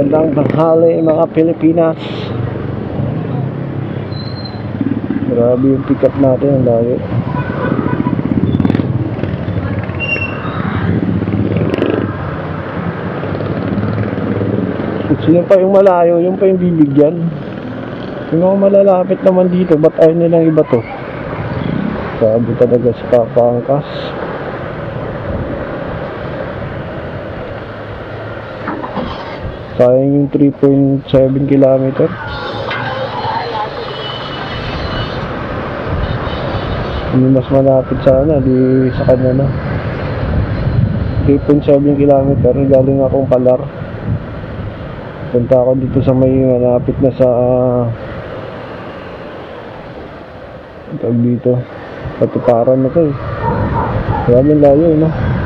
Magandang tanghali mga Pilipinas. Grabe yung pick up natin ang layo. Sino pa yung malayo, yung pa yung bibigyan. Yung mga malalapit naman dito, ba't ayaw nilang iba to? Sabi talaga sa Papangkas. Sayang yung 3.7 km. Hindi mas malapit sana, ano, di sa kanya na. 3.7 km, galing akong palar. Punta ako dito sa may malapit na sa uh, tag dito. Patuparan na to eh. Grabe layo, eh, no?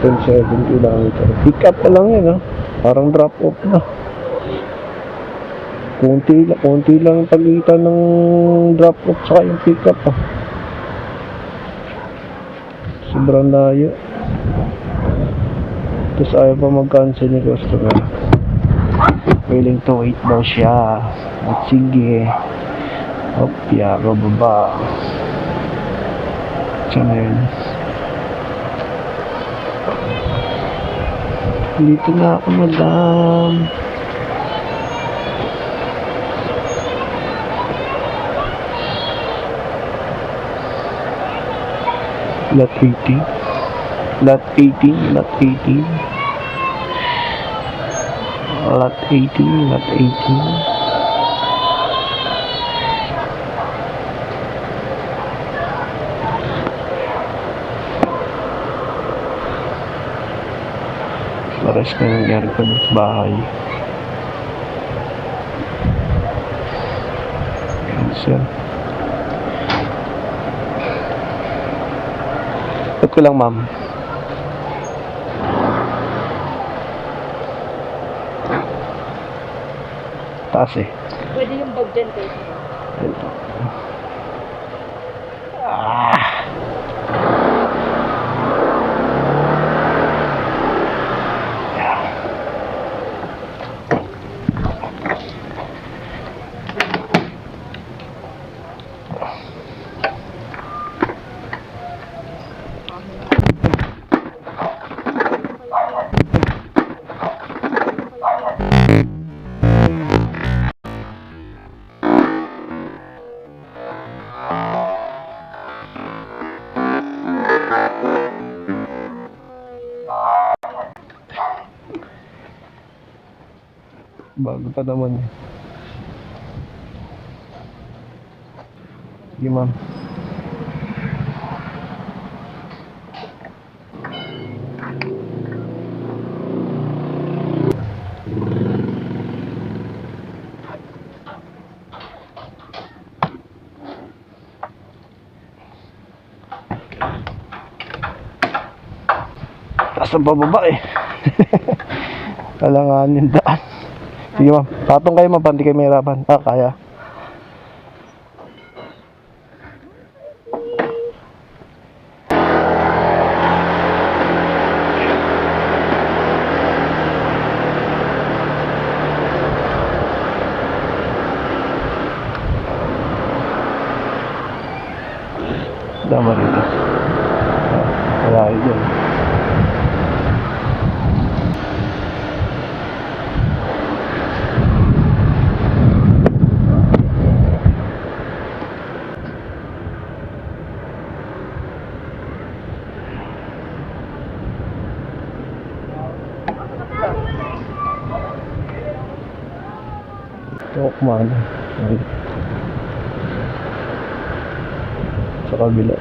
1070 lang ito. Pick up na lang yan, ha? Ah. Parang drop off na. Kunti, kunti lang pagitan ng drop off sa yung pick up, ha? Sobrang layo. Tapos ayaw pa mag-cancel ni customer. Willing to wait daw siya. At sige. Hop, yaro baba. Sana yun. Dito na ako madam. Lot 18 lot 18 lot 18 lot 18 lot 18 Pares ka ng aircon sa bahay. Cancel. Ba't ko lang, ma'am? Taas eh. Pwede yung bag dyan. Ah. Bago pa naman eh. Sige ma'am. Taas ang pababa eh. Kalanganin daan. Sige ma'am, patong kayo ma'am, panti kayo mahirapan. Ah, kaya. Dama rito. Wala kayo dyan. Tok man. Ay. Sa kabila.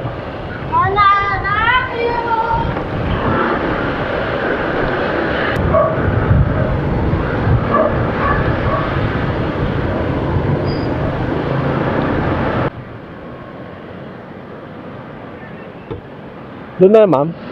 Doon na, ma'am.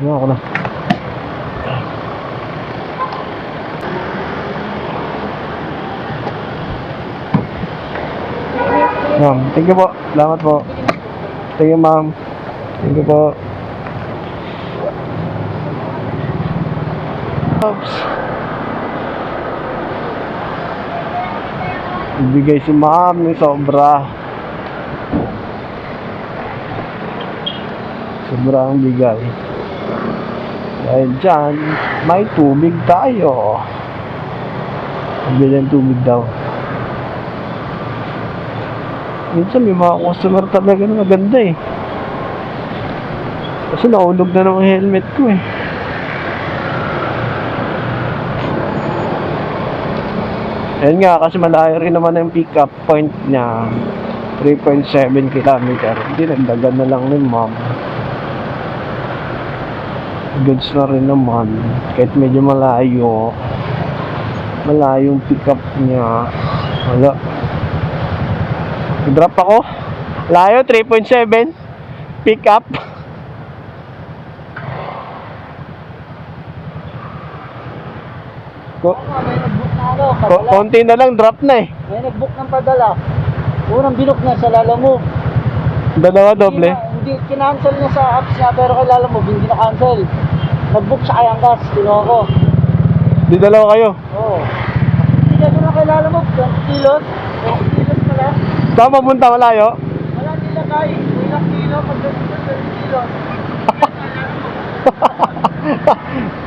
Ano ako na. Ma'am, thank you po. Salamat po. Thank you, ma'am. Thank you po. Oops. Ibigay si ma'am ni sobra. Sobra ang bigay. Dahil dyan, may tubig tayo. Bili ng tubig daw. Minsan may mga customer talaga na maganda eh. Kasi naulog na ng helmet ko eh. Ayun nga, kasi malayo rin naman ang pick-up point niya. 3.7 kilometer. Hindi, nagdagan na lang ni ma'am. Goods na rin naman. Kahit medyo malayo. Malayo yung pick-up niya. Wala. Drop ako. Layo, 3.7. Pick up. Ko ko konti na lang, drop na eh. May nag-book ng padala. Unang binok na sa Lalamove. Dalawa doble. Hindi, na- hindi kinancel niya sa apps niya pero kay Lalamove hindi na cancel. Nag-book sa Kayangas, kinuha ko. Di dalawa kayo. Oo. Hindi ka na kay Lalamove, 20 kilos. 20 kilos pala. Saan mapunta malayo? Wala nila kay, ilang kilo, pag 20 kilos.